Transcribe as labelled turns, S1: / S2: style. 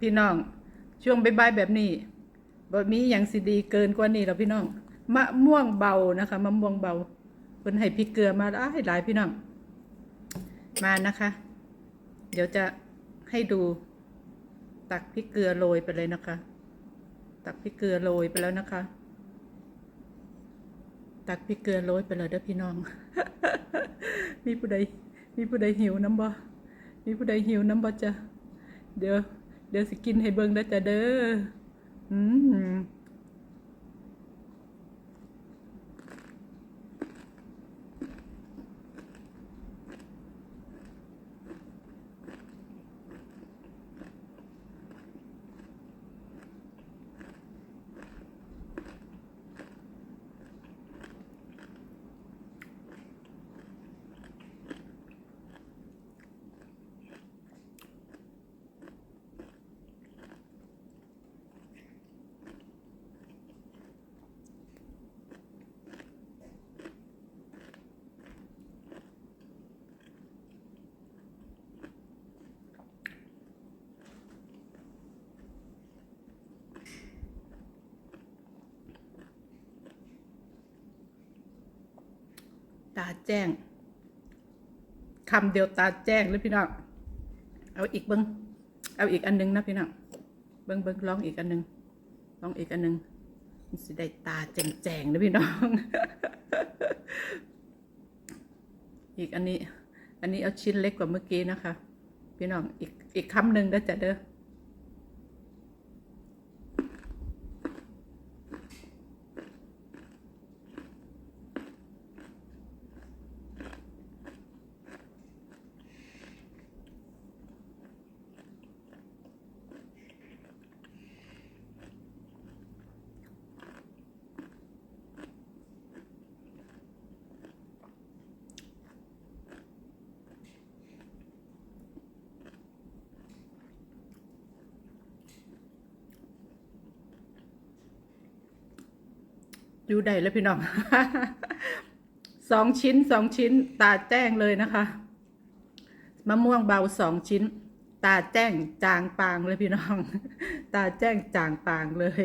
S1: พี่น้อง ช่วงบ่ายๆแบบนี้บ่มีอย่างสิดีเกินกว่านี้แล้วพี่น้อง มะม่วงเบานะคะ มะม่วงเบาเพิ่นให้พริกเกลือมาหลายหลายพี่น้อง มานะคะ เดี๋ยวจะให้ดู ตักพริกเกลือโรยไปเลยนะคะ ตักพริกเกลือโรยไปแล้วนะคะ ตักพริกเกลือโรยไปเลยเด้อพี่น้อง มีผู้ใด มีผู้ใดหิวน้ำบ่มีผู้ใดหิวน้ำบ่จ้ะเดี๋ยว เดี๋ยวสิกินให้เบิ่งได้อจ้ะเด้ออืมาแจ้งคำเดียวตาแจ้งเลยพี่น้อง เอาอีกเบิ้งเอาอีกอันหนึงนะพี่น้อง เบิ้งเบิ้งลองอีกอันหนึง ลองอีกอันหนึงมันสิได้ตาแจ้งแจ้งๆนะพี่น้อง อีกอันนี้ อันนี้เอาชิ้นเล็กกว่าเมื่อกี้นะคะ พี่น้อง อีกอีกคำหนึ่งนะจ๊ะเด้อ อยู่ได้แล้วพี่น้อง สองชิ้นสองชิ้น ตาแจ้งเลยนะคะ มะม่วงเบาสองชิ้น ตาแจ้งจางปางเลยพี่น้อง ตาแจ้งจางปางเลย